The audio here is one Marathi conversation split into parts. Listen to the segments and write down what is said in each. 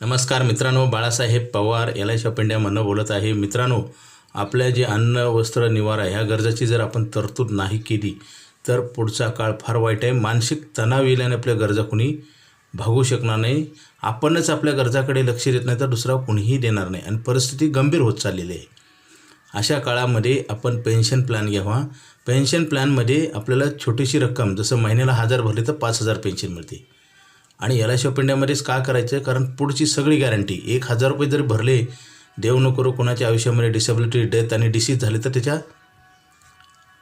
नमस्कार मित्रांनो Balasaheb Pawar L I shop इंडियामधनं बोलत आहे. मित्रांनो आपल्या जे अन्न वस्त्र निवारा ह्या गरजाची जर आपण तरतूद नाही केली तर पुढचा काळ फार वाईट आहे. मानसिक तणाव येल्याने आपल्या गरजा कुणी भागू शकणार नाही. आपणच आपल्या गरजाकडे लक्ष देत नाही तर दुसरा कुणीही देणार नाही. आणि परिस्थिती गंभीर होत चाललेली आहे. अशा काळामध्ये आपण पेन्शन प्लॅन घ्यावा. पेन्शन प्लॅनमध्ये आपल्याला छोटीशी रक्कम जसं महिन्याला हजार भरले तर पाच हजार पेन्शन मिळते. आणि याला आय का करायचं कारण पुढची सगळी गॅरंटी एक हजार रुपये जरी भरले देव नको कोणाच्या आयुष्यामध्ये डिसेबिलिटी डेथ आणि डिसीज झाली तर त्याच्या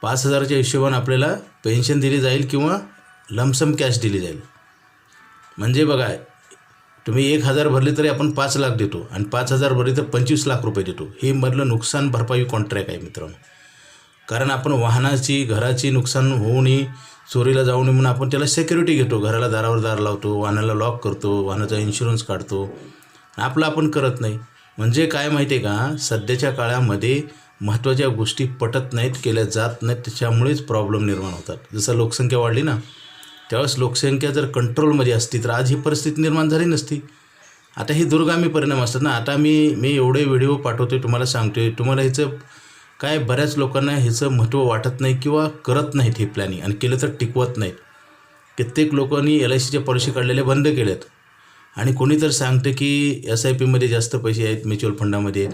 पाच हजाराच्या हिशोबाने आपल्याला पेन्शन दिली जाईल किंवा लमसम कॅश दिली जाईल. म्हणजे बघा तुम्ही एक हजार भरले तरी आपण पाच लाख देतो आणि पाच हजार भरले तर पंचवीस लाख रुपये देतो. हे मधलं नुकसान भरपाई कॉन्ट्रॅक्ट आहे मित्रांनो. कारण आपण वाहनाची घराची नुकसान होऊ नये चोरीला जाऊ नये म्हणून आपण त्याला सेक्युरिटी घेतो. घराला दारावर दार लावतो वाहनाला लॉक करतो वाहनाचा इन्शुरन्स काढतो. आपलं आपण करत नाही. म्हणजे काय माहिती आहे का? सध्याच्या काळामध्ये महत्त्वाच्या गोष्टी पटत नाहीत केल्या जात नाहीत त्याच्यामुळेच प्रॉब्लेम निर्माण होतात. जसं लोकसंख्या वाढली ना त्यावेळेस लोकसंख्या जर कंट्रोलमध्ये असती तर आज ही परिस्थिती निर्माण झाली नसती. आता हे दुर्गामी परिणाम असतात ना. आता मी मी एवढे व्हिडिओ पाठवतोय तुम्हाला सांगतो आहे तुम्हाला ह्याचं काय बऱ्याच लोकांना ह्याचं महत्त्व वाटत नाही किंवा करत नाहीत हे प्लॅनिंग आणि केलं तर टिकवत नाहीत. कित्येक लोकांनी एल आय सीच्या पॉलिसी काढलेल्या बंद केल्यात आणि कोणी तर सांगतं की एस आय पीमध्ये जास्त पैसे आहेत म्युच्युअल फंडामध्ये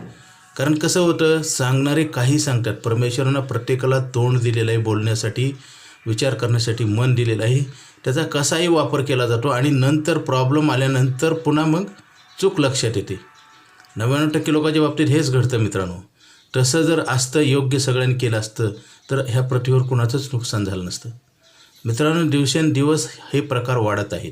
कारण कसं होतं सांगणारे काही सांगतात. परमेश्वरानं प्रत्येकाला तोंड दिलेलं आहे बोलण्यासाठी विचार करण्यासाठी मन दिलेलं आहे. त्याचा कसाही वापर केला जातो आणि नंतर प्रॉब्लेम आल्यानंतर पुन्हा मग चूक लक्षात येते. नव्याण्णव टक्के लोकांच्या बाबतीत हेच घडतं मित्रांनो. तसं जर असतं योग्य सगळ्यांनी केलं असतं तर ह्या पृथ्वीवर कुणाचंच नुकसान झालं नसतं. मित्रांनो दिवसेंदिवस हे प्रकार वाढत आहेत.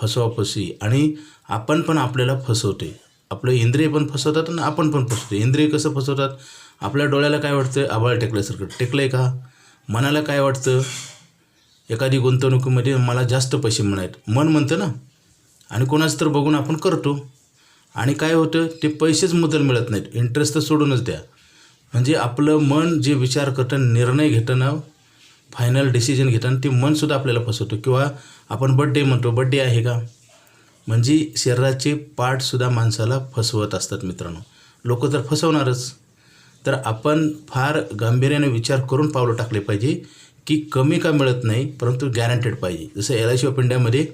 फसवाफसी आणि आपण पण आपल्याला फसवते आपलं इंद्रिय पण फसवतात आणि आपण पण फसवतो इंद्रिय कसं फसवतात? आपल्या डोळ्याला काय वाटतं आभाळ टेकल्यासारखं. टेकलं आहे का? मनाला काय वाटतं? एखादी गुंतवणुकीमध्ये मला जास्त पैसे मिळायत. मन म्हणतं ना. आणि कोणाचं तर बघून आपण करतो. आणि काय होतं? ते पैसेच मुदल मिळत नाहीत. इंटरेस्ट तर सोडूनच द्या. म्हणजे आपलं मन जे विचार करतं निर्णय घेताना फायनल डिसिजन घेताना ते मनसुद्धा आपल्याला फसवतो. किंवा आपण बड्डे म्हणतो बड्डे आहे का? म्हणजे शरीराचे पार्टसुद्धा माणसाला फसवत असतात मित्रांनो. लोक तर फसवणारच. तर आपण फार गांभीर्याने विचार करून पावलं टाकले पाहिजे की कमी का मिळत नाही परंतु गॅरंटेड पाहिजे. जसं एल आय सी ऑफ इंडियामध्ये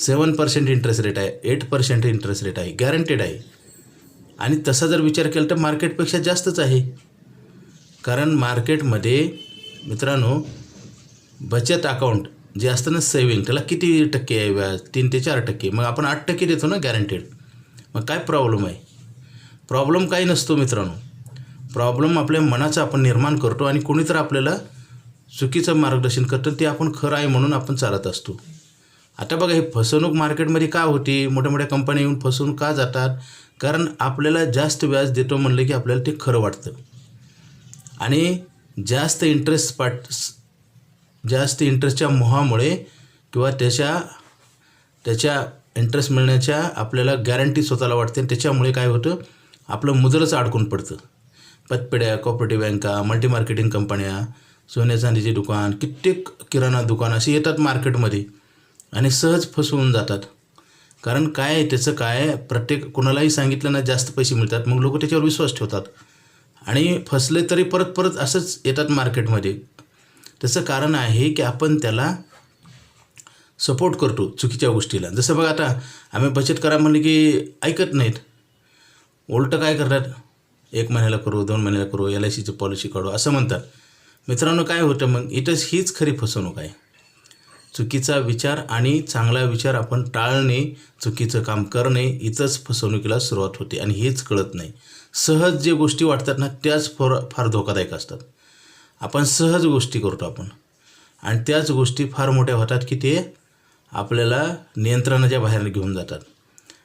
सेवन पर्सेंट इंटरेस्ट रेट आहे एट पर्सेंट इंटरेस्ट रेट आहे गॅरंटेड आहे. आणि तसा जर विचार केला तर मार्केटपेक्षा जास्तच आहे. कारण मार्केटमध्ये मित्रांनो बचत अकाउंट जे असतं ना सेविंग त्याला किती टक्के आहे व्याज? तीन ते चार टक्के. मग आपण आठ टक्के देतो ना गॅरंटेड मग काय प्रॉब्लेम आहे? प्रॉब्लेम काही नसतो मित्रांनो. प्रॉब्लेम आपल्या मनाचा आपण निर्माण करतो आणि कोणीतर आपल्याला चुकीचं मार्गदर्शन करतं ते आपण खरं आहे म्हणून आपण चालत असतो. आता बघा हे फसवणूक मार्केटमध्ये का होती? मोठ्या मोठ्या कंपन्या येऊन फसवून का जातात? कारण आपल्याला जास्त व्याज देतो म्हणलं की आपल्याला ते खरं वाटतं. आणि जास्त इंटरेस्ट पाट जास्त इंटरेस्टच्या मोहामुळे किंवा त्याच्या त्याच्या इंटरेस्ट मिळण्याच्या आपल्याला गॅरंटी स्वतःला वाटते आणि त्याच्यामुळे काय होतं? आपलं मुदलच अडकून पडतं. पतपेढ्या कॉपरेटिव्ह बँका मल्टी मार्केटिंग कंपन्या सोन्या चांदीचे दुकान कित्येक किराणा दुकान असे येतात मार्केटमध्ये आणि सहज फसवून जातात. कारण काय आहे त्याचं काय प्रत्येक कोणालाही सांगितलं ना जास्त पैसे मिळतात मग लोक त्याच्यावर विश्वास ठेवतात. आणि फसले तरी परत परत असंच येतात मार्केटमध्ये. त्याचं कारण आहे की आपण त्याला सपोर्ट करतो चुकीच्या गोष्टीला. जसं बघा आता आम्ही बचत करा म्हणले की ऐकत नाहीत. उलटं काय करतात? एक महिन्याला करू दोन महिन्याला करू एल आय सीची पॉलिसी काढू असं म्हणतात. मित्रांनो काय होतं मग? इथंच हीच खरी फसवणूक आहे. चुकीचा विचार आणि चांगला विचार आपण टाळणे चुकीचं काम करणे इथंच फसवणुकीला सुरुवात होते आणि हेच कळत नाही. सहज जे गोष्टी वाटतात ना त्याच फार फार धोकादायक असतात. आपण सहज गोष्टी करतो आपण. आणि त्याच गोष्टी फार मोठ्या होतात की ते आपल्याला नियंत्रणाच्या बाहेर घेऊन जातात.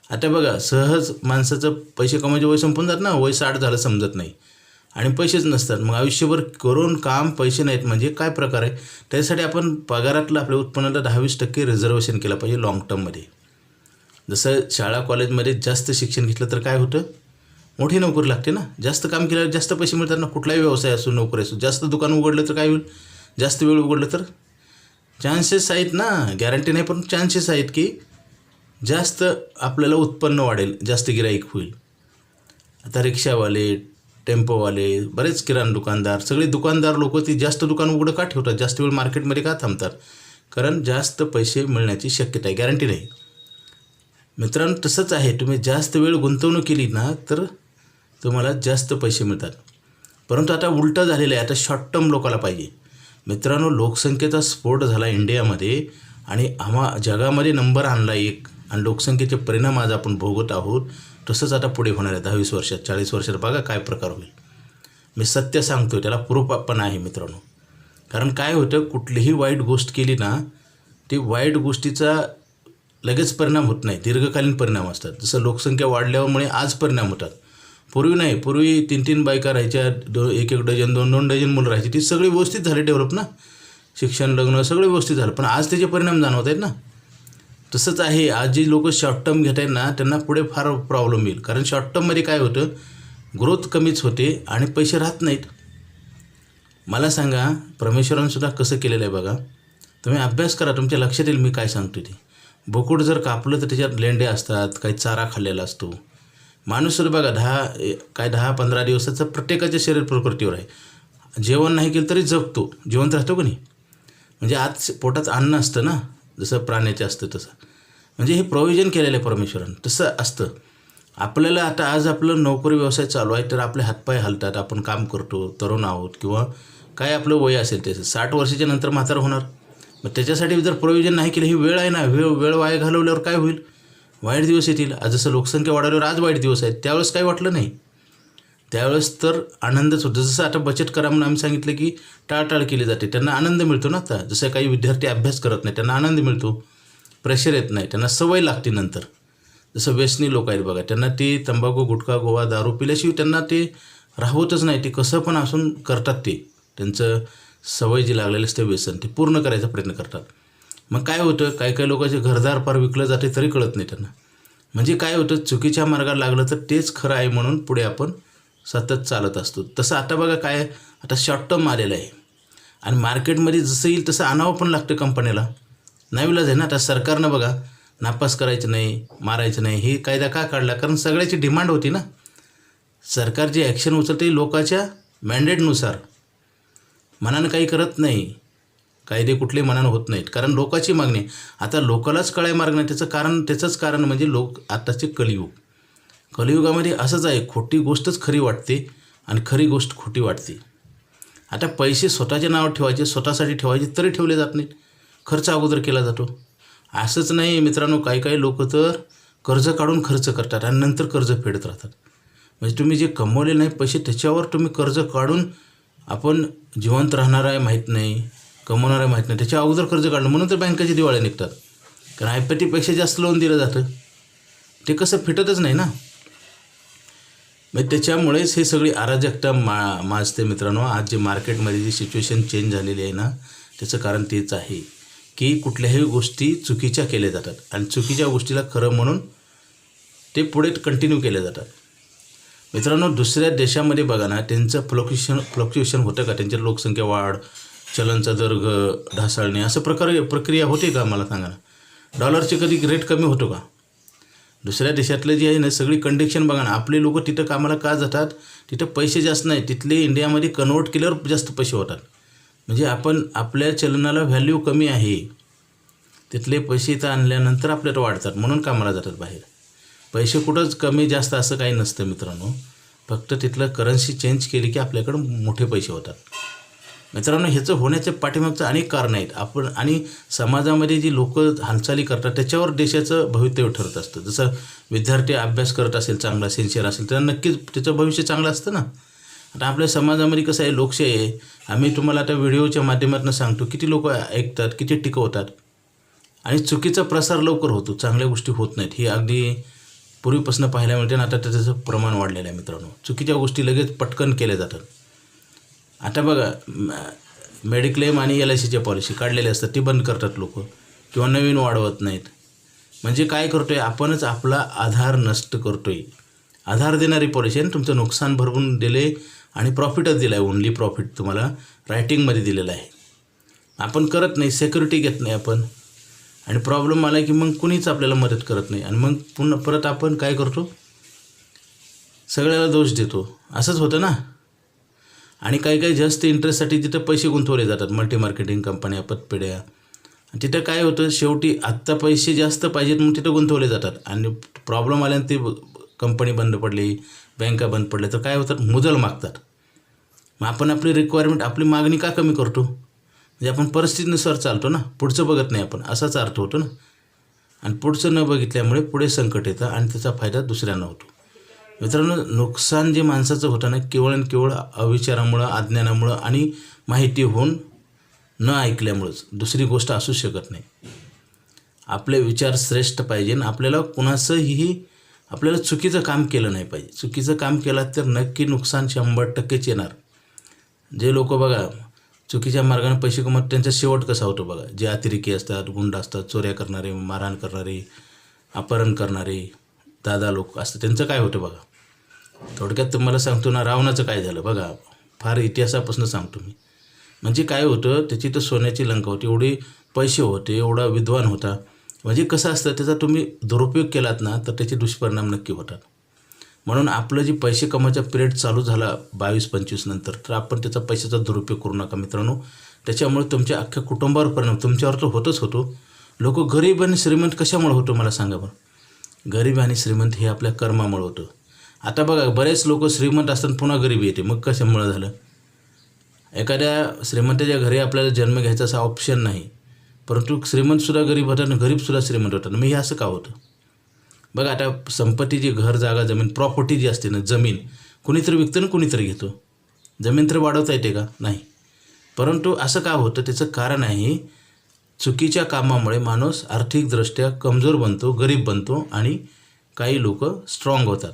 आता बघा सहज माणसाचं पैसे कमायचे वय संपून जात ना वय साठ झालं समजत नाही. आणि पैसेच नसतात. मग आयुष्यभर करून काम पैसे नाहीत म्हणजे काय प्रकार आहे? त्यासाठी आपण पगारातलं आपल्या उत्पन्नाला दहावीस टक्के रिझर्वेशन केलं पाहिजे लाँग टर्ममध्ये जसं शाळा कॉलेजमध्ये जास्त शिक्षण घेतलं तर काय होतं? मोठी नोकरी लागते ना. जास्त काम केल्यावर जास्त पैसे मिळतात ना. कुठलाही व्यवसाय असो नोकरी असो जास्त दुकान उघडलं तर काय होईल? जास्त वेळ उघडलं तर? चान्सेस आहेत ना. गॅरंटी नाही पण चान्सेस आहेत की जास्त आपल्याला उत्पन्न वाढेल. जास्त गिराईक होईल. आता रिक्षावाले टेम्पोवाले बरेच किराणा दुकानदार सगळे दुकानदार लोक ती जास्त दुकान उघडं का ठेवतात? जास्त वेळ मार्केटमध्ये का थांबतात? कारण जास्त पैसे मिळण्याची शक्यता आहे गॅरंटी नाही. मित्रांनो तसंच आहे. तुम्ही जास्त वेळ गुंतवणूक केली ना तर तुम्हाला जास्त पैसे मिळतात. परंतु आता उलटं झालेलं आहे. आता शॉर्ट टर्म लोकाला पाहिजे. मित्रांनो लोकसंख्येचा स्फोट झाला इंडियामध्ये आणि आम्हा जगामध्ये नंबर आणला एक. आणि लोकसंख्येचे परिणाम आज आपण भोगत आहोत तसंच आता पुढे होणार आहे दहावीस वर्षात चाळीस वर्षात बघा काय प्रकार होईल. मी सत्य सांगतो त्याला प्रूफ पण आहे मित्रांनो. कारण काय होतं कुठलीही वाईट गोष्ट केली ना ती वाईट गोष्टीचा लगेच परिणाम होत नाही. दीर्घकालीन परिणाम असतात. जसं लोकसंख्या वाढल्यामुळे आज परिणाम होतात. पूर्वी नाही पूर्वी तीन तीन बायका राहायच्या दो एक एक डझन दोन दोन डझन मुलं राहायची. ती सगळी व्यवस्थित झाली डेव्हलप ना. शिक्षण लग्न सगळे व्यवस्थित झालं. पण आज त्याचे परिणाम जाणवत आहेत ना. तसंच आहे आज जी लोक शॉर्ट टर्म घेत आहेत ना त्यांना पुढे फार प्रॉब्लेम येईल. कारण शॉर्ट टर्ममध्ये काय होतं ग्रोथ कमीच होते आणि पैसे राहत नाहीत. मला सांगा परमेश्वरांसुद्धा कसं केलेलं आहे बघा. तुम्ही अभ्यास करा तुमच्या लक्षात येईल मी काय सांगतो ते. बोकुड जर कापलं तर त्याच्यात लेंडे असतात काही चारा खाल्लेला असतो. माणूस सुद्धा बघा दहा ए- काय दहा पंधरा दिवसाचं प्रत्येकाच्या शरीर प्रकृतीवर आहे. जेवण नाही केलं तरी जगतो जिवंत राहतो का नाही? म्हणजे आज पोटात अन्न असतं ना. जसं प्राण्याचे असतं तसं. म्हणजे हे प्रोव्हिजन केलेलं आहे परमेश्वरानं. तसं असतं. आपल्याला आता आज आपलं नोकरी व्यवसाय चालू आहे तर आपले हातपाय हलतात. आपण काम करतो तरुण आहोत किंवा काय आपलं वय असेल त्याचं साठ वर्षाच्या नंतर म्हातार होणार. मग त्याच्यासाठी जर प्रोव्हिजन नाही केलं ही वेळ आहे ना. वेळ वेळ वाया घालवल्यावर काय होईल? वाईट दिवस येतील. आज जसं लोकसंख्या वाढवल्यावर आज वाईट दिवस आहेत. त्यावेळेस काही वाटलं नाही. त्यावेळेस तर आनंदच होतो. जसं आता बचत करा म्हणून आम्ही सांगितलं की टाळटाळ केली जाते. त्यांना आनंद मिळतो ना आता. जसं काही विद्यार्थी अभ्यास करत नाही त्यांना आनंद मिळतो. प्रेशर येत नाही. त्यांना सवय लागते नंतर. जसं व्यसनी लोक आहेत बघा त्यांना ते तंबाखू गुटखा गोवा दारू पिल्याशिवाय त्यांना ते राहतच नाही. ते कसं पण असून करतात ते. त्यांचं सवय जी लागलेली असते व्यसन ते पूर्ण करायचा प्रयत्न करतात. मग काय होतं? काही काही लोकांचे घरदार पार विकलं जाते तरी कळत नाही त्यांना. म्हणजे काय होतं? चुकीच्या मार्गाला लागलं तर तेच खरं आहे म्हणून पुढे आपण सतत चालत असतो. तसं आता बघा काय आता शॉर्ट टर्म आलेलं आहे. आणि मार्केटमध्ये जसं येईल तसं आणावं पण लागतं कंपनीला नाविलाज आहे ना आता सरकारनं बघा नापास करायचं नाही मारायचं नाही हे कायदा का काढला? कारण सगळ्याची डिमांड होती ना. सरकार जे ॲक्शन उचलते लोकाच्या मॅन्डेटनुसार मनानं काही करत नाही. कायदे कुठले मनानं होत नाहीत. कारण लोकाची मागणी आता लोकालाच कळाय मार्ग नाही. त्याचं कारण त्याचंच कारण म्हणजे लोक आत्ताचे कलियुग. कलियुगामध्ये असंच आहे खोटी गोष्टच खरी वाटते आणि खरी गोष्ट खोटी वाटते. आता पैसे स्वतःच्या नावावर ठेवायचे स्वतःसाठी ठेवायचे तरी ठेवले जात नाहीत. खर्च अगोदर केला जातो. असंच नाही मित्रांनो काही काही लोक तर कर्ज काढून खर्च करतात आणि नंतर कर्ज फेडत राहतात. म्हणजे तुम्ही जे कमवले नाही पैसे त्याच्यावर तुम्ही कर्ज काढून आपण जिवंत राहणार आहे माहीत नाही कमवणार आहे माहीत नाही त्याच्या अगोदर कर्ज काढलं म्हणून तर बँकेचे दिवाळे निघतात. कारण आयपीटीपेक्षा जास्त लोन दिलं जातं. ते कसं फिटतच नाही ना. मग त्याच्यामुळेच हे सगळी अराजकता मा माजते मित्रांनो. आज जे मार्केटमध्ये जी सिच्युएशन चेंज झालेली आहे ना त्याचं कारण तेच आहे की कुठल्याही गोष्टी चुकीच्या केल्या जातात. आणि चुकीच्या गोष्टीला खरं म्हणून ते पुढे कंटिन्यू केल्या जातात. मित्रांनो दुसऱ्या देशामध्ये बघा ना त्यांचं फ्लक्च्युएशन फ्लक्च्युएशन होतं का? त्यांची लोकसंख्या वाढ चलनचा दर ढासळणे असं प्रकारे प्रक्रिया होते का? मला सांगा ना. डॉलरचे कधी रेट कमी होतो का? दुसऱ्या देशातले जे आहे ना सगळी कंडिक्शन बघा ना. आपले लोक तिथं कामाला का जातात? तिथं पैसे जास्त नाही. तिथले इंडियामध्ये कन्वर्ट केल्यावर जास्त पैसे होतात. म्हणजे आपण आपल्या चलनाला व्हॅल्यू कमी आहे. तिथले पैसे इथं आणल्यानंतर आपल्याला वाढतात. म्हणून कामाला जातात बाहेर. पैसे कुठंच कमी जास्त असं काही नसतं मित्रांनो. फक्त तिथलं करन्सी चेंज केली की आपल्याकडं मोठे पैसे होतात. मित्रांनो ह्याचं होण्याच्या पाठीमागचं अनेक कारणं आहेत. आपण आणि समाजामध्ये जी लोक हालचाली करतात त्याच्यावर देशाचं भवितव्य ठरत असतं. जसं विद्यार्थी अभ्यास करत असेल चांगला सिन्सिअर असेल तर नक्कीच त्याचं भविष्य चांगलं असतं ना. आता आपल्या समाजामध्ये कसं आहे लोकशाही आहे. आम्ही तुम्हाला आता व्हिडिओच्या माध्यमातून सांगतो किती लोक ऐकतात किती टिकवतात. आणि चुकीचा प्रसार लवकर होतो चांगल्या गोष्टी होत नाहीत. हे अगदी पूर्वीपासून पाहायला मिळते आणि आता त्याचं प्रमाण वाढलेलं आहे मित्रांनो. चुकीच्या गोष्टी लगेच पटकन केल्या जातात. आता बघा मेडिक्लेम आणि एल आय सीच्या पॉलिसी काढलेल्या असतात ती बंद करतात लोक किंवा नवीन वाढवत नाहीत. म्हणजे काय करतो आहे आपणच आपला आधार नष्ट करतो आहे आधार देणारी पॉलिसी आहे तुमचं नुकसान भरवून दिले आणि प्रॉफिटच दिलं आहे ओनली प्रॉफिट तुम्हाला रायटिंगमध्ये दिलेलं आहे. आपण करत नाही सेक्युरिटी घेत नाही आपण. आणि प्रॉब्लेम आला की मग कुणीच आपल्याला मदत करत नाही. आणि मग पुन्हा परत आपण काय करतो? सगळ्याला दोष देतो. असंच होतं ना? आणि काही काही जास्त इंटरेस्टसाठी तिथं पैसे गुंतवले जातात. मल्टी मार्केटिंग कंपन्या पतपेढ्या तिथं काय होतं शेवटी आत्ता पैसे जास्त पाहिजेत म्हणून तिथं गुंतवले जातात. आणि प्रॉब्लेम आल्यानं ती कंपनी बंद पडली बँका बंद पडल्या तर काय होतात मुदल मागतात. मग आपण आपली रिक्वायरमेंट आपली मागणी का कमी करतो? म्हणजे आपण परिस्थितीनुसार चालतो ना. पुढचं बघत नाही आपण. असाच अर्थ होतो ना. आणि पुढचं न बघितल्यामुळे पुढे संकट येतं आणि त्याचा फायदा दुसऱ्यांना होतो. मित्रांनो नुकसान जे माणसाचं होतं ना केवळ आणि केवळ अविचारामुळं अज्ञानामुळं आणि माहिती होऊन न ऐकल्यामुळंच दुसरी गोष्ट असू शकत नाही. आपले विचार श्रेष्ठ पाहिजे आणि आपल्याला कुणाचंही आपल्याला चुकीचं काम केलं नाही पाहिजे. चुकीचं काम केलं तर नक्की नुकसान शंभर टक्केच येणार. जे लोक बघा चुकीच्या मार्गाने पैसे कमवत त्यांचा शेवट कसा होतो बघा. जे अतिरेकी असतात गुंड असतात चोऱ्या करणारे मारहाण करणारे अपहरण करणारे दादा लोक असतं त्यांचं काय होतं बघा? थोडक्यात तुम्हाला सांगतो ना रावणाचं काय झालं बघा? फार इतिहासापासून सांगतो मी. म्हणजे काय होतं त्याची तर सोन्याची लंका होती एवढे पैसे होते एवढा विद्वान होता. म्हणजे कसं असतं त्याचा तुम्ही दुरुपयोग केलात ना तर त्याचे दुष्परिणाम नक्की होतात. म्हणून आपलं जे पैसे कमवायचा पिरियड चालू झाला बावीस पंचवीस नंतर तर आपण त्याचा पैशाचा दुरुपयोग करू नका मित्रांनो. त्याच्यामुळे तुमच्या अख्ख्या कुटुंबावर परिणाम तुमच्यावर तर होतच होतो. लोक गरीब आणि श्रीमंत कशामुळे होतो मला सांगा बरं? गरीब आणि श्रीमंत हे आपल्या कर्मामुळे होतं. आता बघा बरेच लोक श्रीमंत असताना पुन्हा गरीब येते. मग कशामुळं झालं? एखाद्या श्रीमंताच्या घरी आपल्याला जन्म घ्यायचा असा ऑप्शन नाही. परंतु श्रीमंतसुद्धा गरीब होतात आणि गरीबसुद्धा श्रीमंत होतात. मग हे असं का होतं? बघा आता संपत्ती जी घर जागा जमीन प्रॉपर्टी जी असते ना जमीन कुणीतरी विकतं ना कुणीतरी घेतो. जमीन तर वाढवता येते का? नाही. परंतु असं का होतं? त्याचं कारण आहे चुकीच्या कामामुळे माणूस आर्थिकदृष्ट्या कमजोर बनतो गरीब बनतो आणि काही लोक स्ट्रॉंग होतात.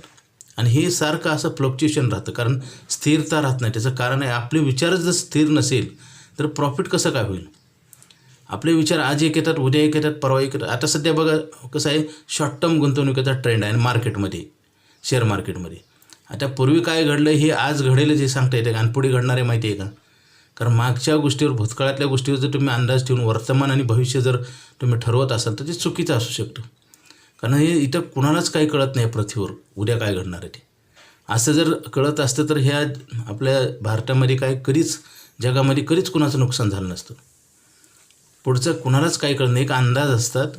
आणि हे सारखं असं फ्लक्च्युएशन राहतं. कारण स्थिरता राहत नाही. त्याचं कारण आहे आपले विचारच जर स्थिर नसेल तर प्रॉफिट कसं काय होईल? आपले विचार आज एक येतात उद्या एक येतात परवा एक येतात. आता सध्या बघा कसं आहे शॉर्ट टर्म गुंतवणुकीचा ट्रेंड आहे मार्केटमध्ये शेअर मार्केटमध्ये आता पूर्वी काय घडलं हे आज घडेल जे सांगता येते का? आणि पुढे घडणारे माहिती आहे का? कारण मागच्या गोष्टीवर भूतकाळातल्या गोष्टीवर जर तुम्ही अंदाज ठेवून वर्तमान आणि भविष्य जर तुम्ही ठरवत असाल तर ते चुकीचं असू शकतं. कारण हे इथं कुणालाच काही कळत नाही पृथ्वीवर उद्या काय घडणार आहे ते. असं जर कळत असतं तर ह्या आपल्या भारतामध्ये काय कधीच जगामध्ये कधीच कुणाचं नुकसान झालं नसतं. पुढचं कुणालाच काही कळत नाही. एक अंदाज असतात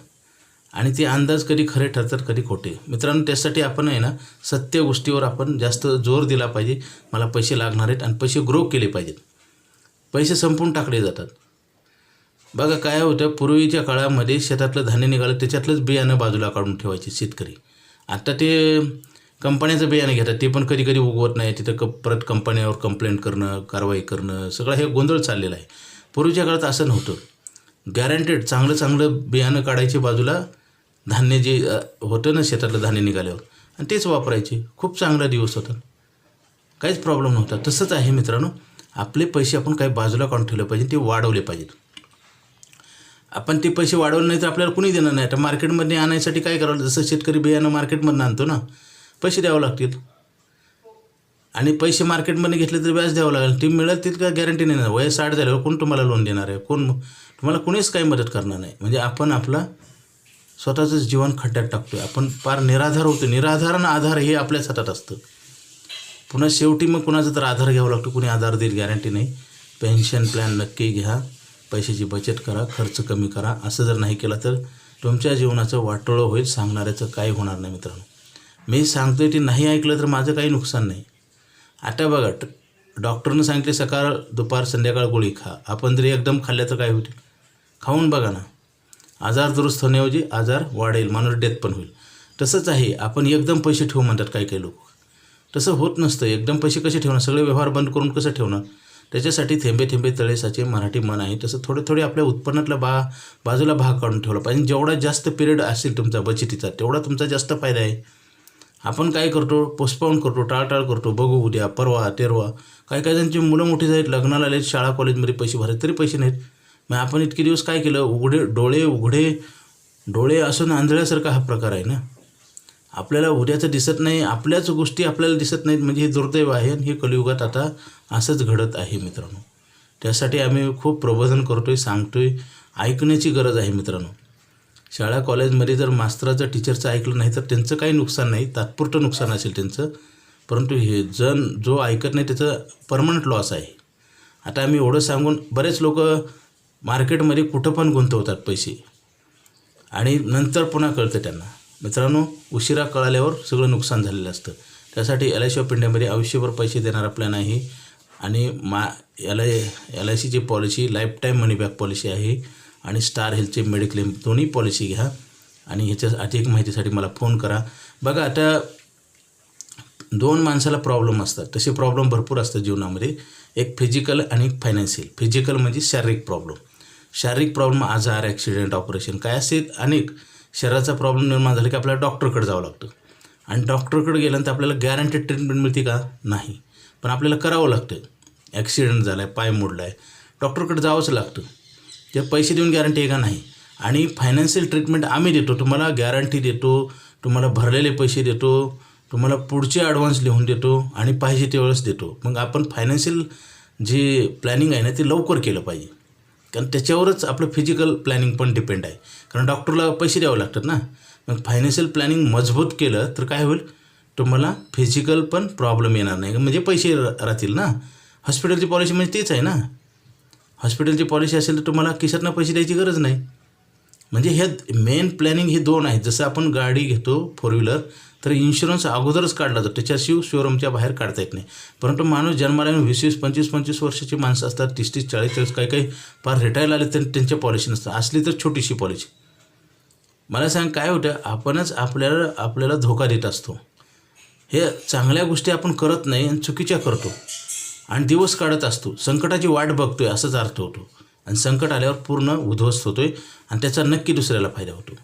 आणि ते अंदाज कधी खरे ठरतात कधी खोटे. मित्रांनो त्यासाठी आपण आहे ना सत्य गोष्टीवर आपण जास्त जोर दिला पाहिजे. मला पैसे लागणार आहेत आणि पैसे ग्रो केले पाहिजेत. पैसे संपून टाकले जातात. बघा काय होतं पूर्वीच्या काळामध्ये शेतातलं धान्य निघालं त्याच्यातलंच बियाणं बाजूला काढून ठेवायचे शेतकरी. आता ते कंपन्याचं बियाणं घेतात ते पण कधी कधी उगवत नाही तिथं क परत कंपन्यावर कंप्लेंट करणं कारवाई करणं सगळं हे गोंधळ चाललेला आहे. पूर्वीच्या काळात असं नव्हतं. गॅरंटेड चांगलं चांगलं बियाणं काढायचे बाजूला धान्य जे होतं ना शेतातलं धान्य निघाल्यावर आणि तेच वापरायचे. खूप चांगला दिवस होता. काहीच प्रॉब्लेम नव्हता. तसंच आहे मित्रांनो. आपले पैसे आपण काही बाजूला काढून ठेवले पाहिजे ते वाढवले पाहिजेत. आपण ते पैसे वाढवले नाही तर आपल्याला कुणी देणार नाही. आता मार्केटमध्ये आणायसाठी काय करावं जसं शेतकरी बियाणं मार्केटमधून आणतो ना पैसे द्यावं लागतील. आणि पैसे मार्केटमध्ये घेतले तर व्याज द्यावं लागेल. ते मिळतील का गॅरंटी नाही वय साठ झाल्यावर कोण तुम्हाला लोन देणार आहे? कोण तुम्हाला कोणीच काही मदत करणार नाही. म्हणजे आपण आपला स्वतःचं जीवन खड्ड्यात टाकतो आहे आपण फार निराधार होतो निराधार आणि आधार हे आपल्याच हातात असतं. पुन्हा शेवटी मग कुणाचा तर आधार घ्यावा लागतो. कुणी आधार देईल गॅरंटी नाही. पेन्शन प्लॅन नक्की घ्या. पैशाची बचत करा खर्च कमी करा. असं जर नाही केलं तर तुमच्या जीवनाचं वाटोळं होईल सांगणाऱ्याचं काही होणार नाही मित्रांनो. मी सांगतोय ते नाही ऐकलं तर माझं काही नुकसान नाही. आता बघा डॉक्टरनं सांगितले सकाळ दुपार संध्याकाळ गोळी खा. आपण जरी एकदम खाल्ल्या तर काय होईल? खाऊन बघा ना. आजार दुरुस्त होण्याऐवजी आजार वाढेल माणूस डेथ पण होईल. तसंच आहे. आपण एकदम पैसे ठेवू म्हणतात काही काही लोक. तसं होत नसतं. एकदम पैसे कसे ठेवणं? सगळे व्यवहार बंद करून कसं ठेवणार त्याच्यासाठी थेंबे थेंबे तळेसाचे मराठी मन आहे. तसं थोडे थोडे आपल्या उत्पन्नातला बा बाजूला भाग काढून ठेवला पाहिजे. जेवढा जास्त पिरियड असेल तुमचा बचतीचा तेवढा तुमचा जास्त फायदा आहे. आपण काय करतो? पोस्टपोन करतो टाळटाळ करतो. बघू उद्या परवा तेरवा. काही काही जणांची मुलं मोठी झालीत लग्नाला आलेत शाळा कॉलेजमध्ये पैसे भरायचे तरी पैसे नाहीत. मग आपण इतके दिवस काय केलं? उघडे डोळे उघडे डोळे असून आंधळ्यासारखा हा प्रकार आहे ना? आपल्याला उद्याचं दिसत नाही आपल्याच गोष्टी आपल्याला दिसत नाहीत म्हणजे हे दुर्दैव आहे आणि हे कलियुगात आता असंच घडत आहे मित्रांनो. त्यासाठी आम्ही खूप प्रबोधन करतो आहे सांगतो आहे ऐकण्याची गरज आहे मित्रांनो. शाळा कॉलेजमध्ये जर मास्तराचं टीचरचं ऐकलं नाही तर त्यांचं काही नुकसान नाही तात्पुरतं नुकसान असेल त्यांचं. परंतु हे जण जो ऐकत नाही त्याचं परमनंट लॉस आहे. आता आम्ही एवढं सांगून बरेच लोक मार्केटमध्ये कुठं पण गुंतवतात पैसे. आणि नंतर पुन्हा कळतं त्यांना. मित्रांनो उशिरा कळाल्यावर सगळं नुकसान झालेलं असतं. त्यासाठी एल आय सी ऑफ इंडियामध्ये आयुष्यभर पैसे देणारा प्लॅन आहे आणि मा एल आय एल आय सीची policy life time money back policy आहे. आणि स्टार हेल्थचे मेडिक्लेम दोन्ही पॉलिसी घ्या. आणि ह्याच्या अधिक माहितीसाठी मला फोन करा. बघा आता दोन माणसाला प्रॉब्लेम असतात. तसे प्रॉब्लेम भरपूर असतात जीवनामध्ये. एक फिजिकल आणि एक फायनान्शियल फिजिकल म्हणजे शारीरिक प्रॉब्लेम शारीरिक प्रॉब्लेम आजार ॲक्सिडेंट ऑपरेशन काय असे अनेक. शरीराचा प्रॉब्लेम निर्माण झाला की आपल्याला डॉक्टरकडे जावं लागतं. आणि डॉक्टरकडे गेल्यानंतर आपल्याला गॅरंटेड ट्रीटमेंट मिळते का? नाही. पण आपल्याला करावं लागतं ॲक्सिडेंट झाला आहे पाय मोडला आहे डॉक्टरकडे जावंच लागतं. ते पैसे देऊन गॅरंटी आहे का? नाही. आणि फायनान्शियल ट्रीटमेंट आम्ही देतो. तुम्हाला गॅरंटी देतो. तुम्हाला भरलेले पैसे देतो. तुम्हाला पुढचे ॲडव्हान्स लिहून देतो. आणि पाहिजे तेवढंच देतो. मग आपण फायनान्शियल जे प्लॅनिंग आहे ना ते लवकर केलं पाहिजे. कारण त्याच्यावरच आपलं फिजिकल प्लॅनिंग पण डिपेंड आहे. कारण डॉक्टरला पैसे द्यावे लागतात ना. मग फायनान्शियल प्लॅनिंग मजबूत केलं तर काय होईल? तुम्हाला फिजिकल पण प्रॉब्लेम येणार नाही. म्हणजे पैसे राहतील ना. हॉस्पिटलची पॉलिसी म्हणजे तेच आहे ना. हॉस्पिटलची पॉलिसी असेल तर तुम्हाला किशातनं पैसे द्यायची गरज नाही. म्हणजे हे मेन प्लॅनिंग हे दोन आहेत. जसं आपण गाडी घेतो फोर व्हीलर तर इन्शुरन्स अगोदरच काढला जातो. त्याच्याशिव शोरूमच्या बाहेर काढता येत नाही. परंतु माणूस जन्माला येऊन वीस वीस पंचवीस पंचवीस वर्षाची माणसं असतात तीस तीस चाळीस चाळीस काही काही फार रिटायर आले तर त्यांच्या पॉलिसी नसतात. असली तर छोटीशी पॉलिसी मला सांग काय होतं? आपणच आपल्याला आपल्याला धोका देत असतो. हे चांगल्या गोष्टी आपण करत नाही आणि चुकीच्या करतो. आणि दिवस काढत असतो. संकटाची वाट बघतोय असाच अर्थ होतो. आणि संकट आल्यावर पूर्ण उद्ध्वस्त होतो आहे आणि त्याचा नक्की दुसऱ्याला फायदा होतो.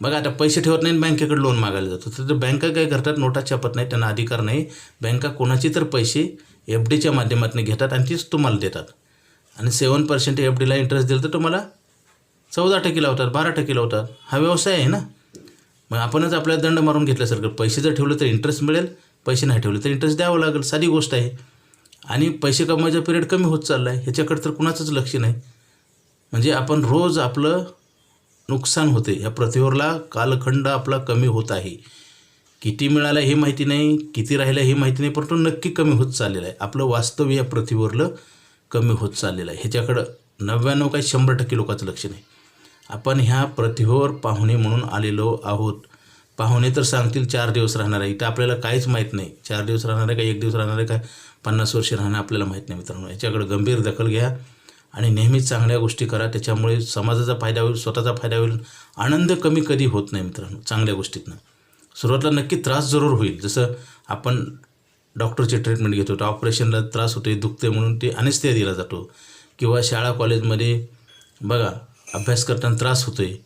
बघा आता पैसे ठेवत नाही आणि बँकेकडे लोन मागायला जातो. तर बँका काय करतात? नोटा छापत नाही त्यांना अधिकार नाही. बँका कोणाचे तर पैसे एफ डीच्या माध्यमातून घेतात आणि तीच तुम्हाला देतात. आणि सेवन पर्सेंट एफ डीला इंटरेस्ट दिलं तर तुम्हाला चौदा टक्के लावतात बारा टक्के लावतात. हा व्यवसाय आहे ना? मग आपणच आपल्याला दंड मारून घेतल्यासारखं. पैसे जर ठेवले तर इंटरेस्ट मिळेल पैसे नाही ठेवले तर इंटरेस्ट द्यावं लागेल. साधी गोष्ट आहे. आणि पैसे कमवायचा पिरियड कमी होत चालला आहे ह्याच्याकडे तर कुणाचंच लक्ष नाही. म्हणजे आपण रोज आपलं नुकसान होते. या पृथ्वीवरला कालखंड आपला कमी होत आहे. किती मिळालं हे माहिती नाही किती राहिलं हे माहिती नाही परंतु नक्की कमी होत चाललेलं आहे. आपलं वास्तव या पृथ्वीवरलं कमी होत चाललेलं आहे. ह्याच्याकडं नव्याण्णव काही शंभर टक्के लोकांचं लक्ष नाही. आपण ह्या पृथ्वीवर पाहुणे म्हणून आलेलो आहोत. पाहुणे तर सांगतील चार दिवस राहणार आहे. इथं आपल्याला काहीच माहीत नाही. चार दिवस राहणार आहे का एक दिवस राहणार आहे का? पन्नास वर्ष राहणं आपल्याला माहीत नाही मित्रांनो. याच्याकडे गंभीर दखल घ्या आणि नेहमीच चांगल्या गोष्टी करा. त्याच्यामुळे समाजाचा फायदा होईल स्वतःचा फायदा होईल. आनंद कमी कधी होत नाही मित्रांनो चांगल्या गोष्टीतनं. सुरुवातीला नक्की त्रास जरूर होईल. जसं आपण डॉक्टरचे ट्रीटमेंट घेतो तर ऑपरेशनला त्रास होते दुखते म्हणून ते अनेस्थिया दिला जातो. किंवा शाळा कॉलेजमध्ये बघा अभ्यास करताना त्रास होतो आहे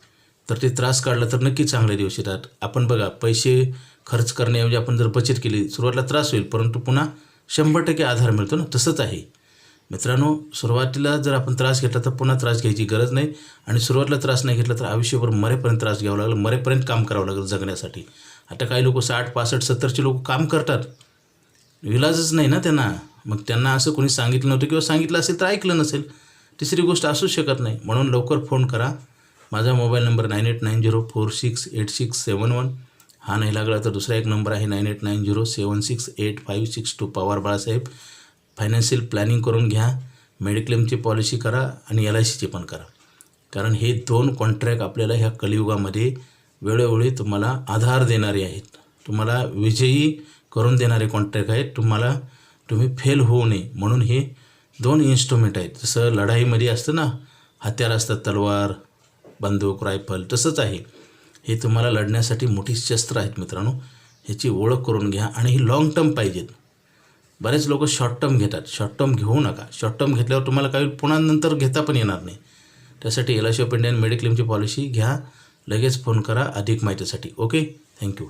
तर ते त्रास काढला तर नक्की चांगले दिवस येतात. आपण बघा पैसे खर्च करण्याऐवजी आपण जर बचत केली सुरुवातीला त्रास होईल परंतु पुन्हा शंभर टक्के आधार मिळतो ना तसंच आहे. मित्रांनो सुरुवातीला जर आपण त्रास घेतला तर पुन्हा त्रास घ्यायची गरज नाही आणि सुरुवातीला त्रास नाही घेतला तर आयुष्यभर मरेपर्यंत त्रास घ्यावा लागेल मरेपर्यंत काम करावं लागेल जगण्यासाठी. आता काही लोक साठ पासष्ट सत्तरचे लोक काम करतात. विलाजच नाही ना त्यांना. मग त्यांना असं कोणी सांगितलं नव्हतं किंवा सांगितलं असेल तर ऐकलं नसेल. तिसरी गोष्ट असूच शकत नाही. म्हणून लवकर फोन करा. माझा mobile number nine eight nine zero four six eight six seven one. हा नाही लागला तर दुसरा एक नंबर आहे nine eight nine zero seven six eight five six two. Pawar Balasaheb financial planning करून घ्या मेडिक्लेमची पॉलिसी करा आणि एल आय सीची पण करा. कारण हे दोन कॉन्ट्रॅक्ट आपल्याला ह्या कलियुगामध्ये वेळोवेळी तुम्हाला आधार देणारे आहेत. तुम्हाला विजयी करून देणारे कॉन्ट्रॅक्ट आहेत. तुम्हाला तुम्ही फेल होऊ नये म्हणून हे दोन इन्स्ट्रुमेंट आहेत. जसं लढाईमध्ये असतं ना हत्यार असतात तलवार बंदूक रायफल तसंच आहे. हे तुम्हाला लढण्यासाठी मोठी शस्त्र आहेत मित्रांनो. ह्याची ओळख करून घ्या आणि ही लाँग टर्म पाहिजेत. बरेच लोक शॉर्ट टर्म घेतात. शॉर्ट टर्म घेऊ नका. शॉर्ट टर्म घेतल्यावर तुम्हाला काही पुन्हा नंतर घेता पण येणार नाही. त्यासाठी L I C of Indian मेडिक्लेमची policy घ्या. लगेच फोन करा अधिक माहितीसाठी. Okay thank you